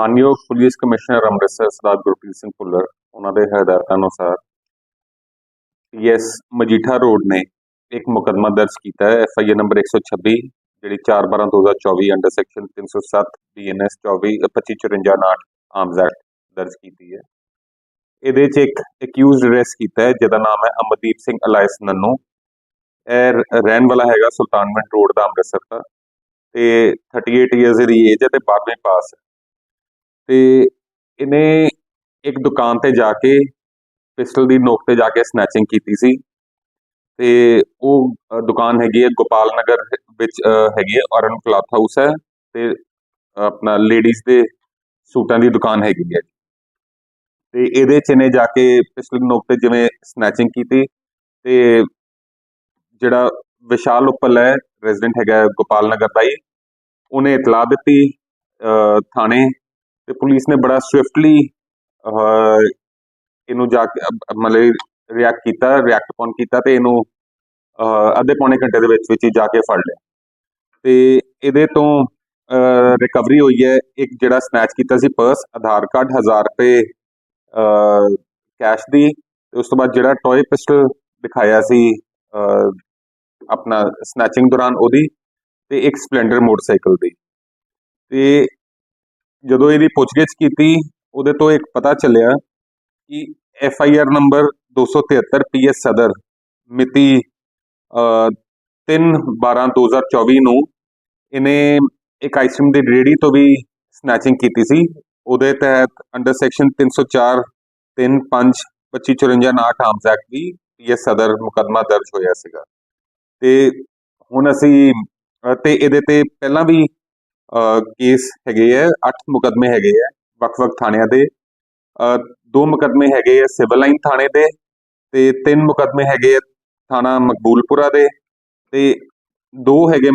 ਮਾਨਯੋਗ police commissioner Amritsar Sardar Gurpreet Singh Bhullar, ਉਹਨਾਂ ਦੇ ਹਦਾਇਤਾਂ ਅਨੁਸਾਰ ਪੀਐਸ ਮਜੀਠਾ ਰੋਡ ਨੇ ਇੱਕ ਮੁਕੱਦਮਾ ਦਰਜ ਕੀਤਾ ਹੈ, ਐਫਆਈਆਰ ਨੰਬਰ 126 ਜਿਹੜੀ 4/12/2024 under section 307 BNS 24 2554 arms act ਦਰਜ ਕੀਤੀ ਹੈ। ਇਹਦੇ 'ਚ ਇੱਕ ਅਕਿਊਜ਼ਡ ਅਰੈਸਟ ਕੀਤਾ ਹੈ, ਜਿਹਦਾ ਨਾਮ ਹੈ ਅਮਰਦੀਪ ਸਿੰਘ ਅਲਾਇਸ ਨੰਨੂ। ਇਹ ਰਹਿਣ ਵਾਲਾ ਹੈਗਾ ਸੁਲਤਾਨਵਿੰਡ ਰੋਡ ਦਾ ਅੰਮ੍ਰਿਤਸਰ ਦਾ ਤੇ 38 ਇਅਰਸ ਦੀ ਏਜ ਹੈ ਤੇ 12ਵੀਂ ਪਾਸ ਹੈ। ਤੇ ਇਹਨੇ ਇੱਕ ਦੁਕਾਨ ਤੇ ਜਾ ਕੇ ਪਿਸਟਲ ਦੀ ਨੋਕ ਤੇ ਜਾ ਕੇ ਸਨੈਚਿੰਗ ਕੀਤੀ ਸੀ ਤੇ ਉਹ ਦੁਕਾਨ ਹੈਗੀ ਹੈ ਗੋਪਾਲ ਨਗਰ ਵਿੱਚ ਹੈਗੀ ਹੈ ਔਰਨ ਕਲੌਥ ਹਾਊਸ ਹੈ ਤੇ ਆਪਣਾ ਲੇਡੀਜ਼ ਦੇ ਸੂਟਾਂ ਦੀ ਦੁਕਾਨ ਹੈਗੀ ਹੈ। ਤੇ ਇਹਦੇ ਚ ਇਹਨੇ ਜਾ ਕੇ ਪਿਸਟਲ ਦੀ ਨੋਕ ਤੇ ਜਿਵੇਂ ਸਨੈਚਿੰਗ ਕੀਤੀ ਤੇ ਜਿਹੜਾ ਵਿਸ਼ਾਲ ਉੱਪਲ ਹੈ ਰੈਜ਼ੀਡੈਂਟ ਹੈਗਾ ਗੋਪਾਲ ਨਗਰ ਦਾ ਹੀ, ਉਹਨੇ ਇਤਲਾਹ ਦਿੱਤੀ ਥਾਣੇ ਤੇ ਪੁਲਿਸ ਨੇ ਬੜਾ ਸਵਿਫਟਲੀ ਇਹਨੂੰ ਜਾ ਕੇ ਮਤਲਬ ਰਿਐਕਟ ਕੀਤਾ ਰਿਐਕਟ ਪੌਨ ਕੀਤਾ ਤੇ ਇਹਨੂੰ ਅੱਧੇ ਪੌਣੇ ਘੰਟੇ ਦੇ ਵਿੱਚ ਵਿੱਚ ਹੀ ਜਾ ਕੇ ਫੜ ਲਿਆ। ਤੇ ਇਹਦੇ ਤੋਂ ਰਿਕਵਰੀ ਹੋਈ ਹੈ। ਇੱਕ ਜਿਹੜਾ ਸਨੈਚ ਕੀਤਾ ਸੀ ਪਰਸ ਆਧਾਰ ਕਾਰਡ 1000 ਰੁਪਏ ਕੈਸ਼ ਦੀ, ਤੇ ਉਸ ਤੋਂ ਬਾਅਦ ਜਿਹੜਾ ਟੌਏ ਪਿਸਟਲ ਦਿਖਾਇਆ ਸੀ ਆਪਣਾ ਸਨੈਚਿੰਗ ਦੌਰਾਨ ਉਹਦੀ, ਤੇ ਇੱਕ ਸਪਲੈਂਡਰ ਮੋਟਰਸਾਈਕਲ ਦੀ। ਤੇ ਜਦੋਂ ਇਹਦੀ ਪੁੱਛਗਿੱਛ ਕੀਤੀ ਉਹਦੇ ਤੋਂ ਇੱਕ ਪਤਾ ਚੱਲਿਆ ਕਿ F I R number 273 P S Sadar ਮਿਤੀ 3 12 2024 ਨੂੰ ਇਹਨੇ ਇੱਕ ਆਈਸਕ੍ਰੀਮ ਦੀ ਰੇੜੀ ਤੋਂ ਵੀ ਸਨੈਚਿੰਗ ਕੀਤੀ ਸੀ। ਉਹਦੇ ਤਹਿਤ ਅੰਡਰ ਸੈਕਸ਼ਨ 304 3 5 25 54 ਨਾਟ ਆਰਮਸ ਐਕਟ ਦੀ ਪੀ ਐਸ ਸਦਰ ਮੁਕੱਦਮਾ ਦਰਜ ਹੋਇਆ ਸੀਗਾ। ਤੇ ਹੁਣ ਅਸੀਂ ਅ, ਤੇ ਇਹਦੇ ਤੇ ਪਹਿਲਾਂ ਵੀ ਕੇਸ ਹੈਗੇ ਆ ਅੱਠ ਮੁਕੱਦਮੇ ਹੈਗੇ ਆ ਵੱਖ-ਵੱਖ ਥਾਣਿਆਂ ਦੇ। ਦੋ ਮੁਕੱਦਮੇ ਹੈਗੇ ਆ ਸਿਵਲ ਲਾਈਨ ਥਾਣੇ ਦੇ ਤੇ ਤਿੰਨ ਮੁਕੱਦਮੇ ਹੈਗੇ ਆ ਥਾਣਾ ਮਕਬੂਲਪੁਰਾ ਦੇ ਤੇ ਦੋ ਹੈਗੇ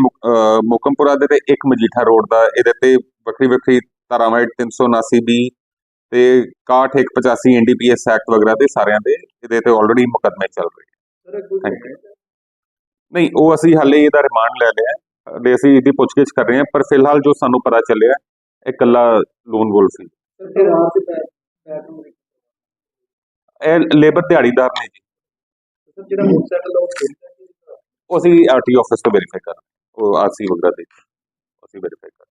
ਮੋਕਮਪੁਰਾ ਦੇ ਤੇ ਇੱਕ ਮਜੀਠਾ ਰੋਡ ਦਾ। ਇਹਦੇ ਤੇ ਵੱਖਰੀ ਵੱਖਰੀ ਧਾਰਾਵਾਂ 379 ਬੀ ਤੇ 61 185 ਐਨਡੀਪੀਐਸ ਐਕਟ ਵਗੈਰਾ ਦੇ ਸਾਰਿਆਂ ਦੇ ਇਹਦੇ ਤੇ ਆਲਰੇਡੀ ਮੁਕੱਦਮੇ ਚੱਲ ਰਹੇ you. ਨਹੀਂ ਉਹ ਅਸੀਂ ਹਾਲੇ ਇਹਦਾ ਰਿਮਾਂਡ ਲੈ ਲਿਆ। ਹਲੇ ਅਸੀਂ ਇਹਦੀ ਪੁੱਛਗਿੱਛ ਕਰ ਰਹੇ ਹਾਂ ਪਰ ਫਿਲਹਾਲ ਜੋ ਸਾਨੂੰ ਪਤਾ ਚੱਲਿਆ ਇਹ ਇਕੱਲਾ ਲੋਨ ਵੋਲਫ ਸੀ ਤੇ ਇਹ ਲੇਬਰ ਦਿਹਾੜੀਦਾਰ ਨੇ ਜੀ ਜਿਹੜਾ ਮੋਟਰਸਾਈਕਲ ਉਹ ਉਹ ਅਸੀਂ ਆਰਟੀ ਆਫਿਸ ਤੋਂ ਵੈਰੀਫਾਈ ਕਰ। ਉਹ ਆਰਸੀ ਵਗੈਰਾ ਦੇ ਅਸੀਂ ਵੈਰੀਫਾਈ ਕਰ।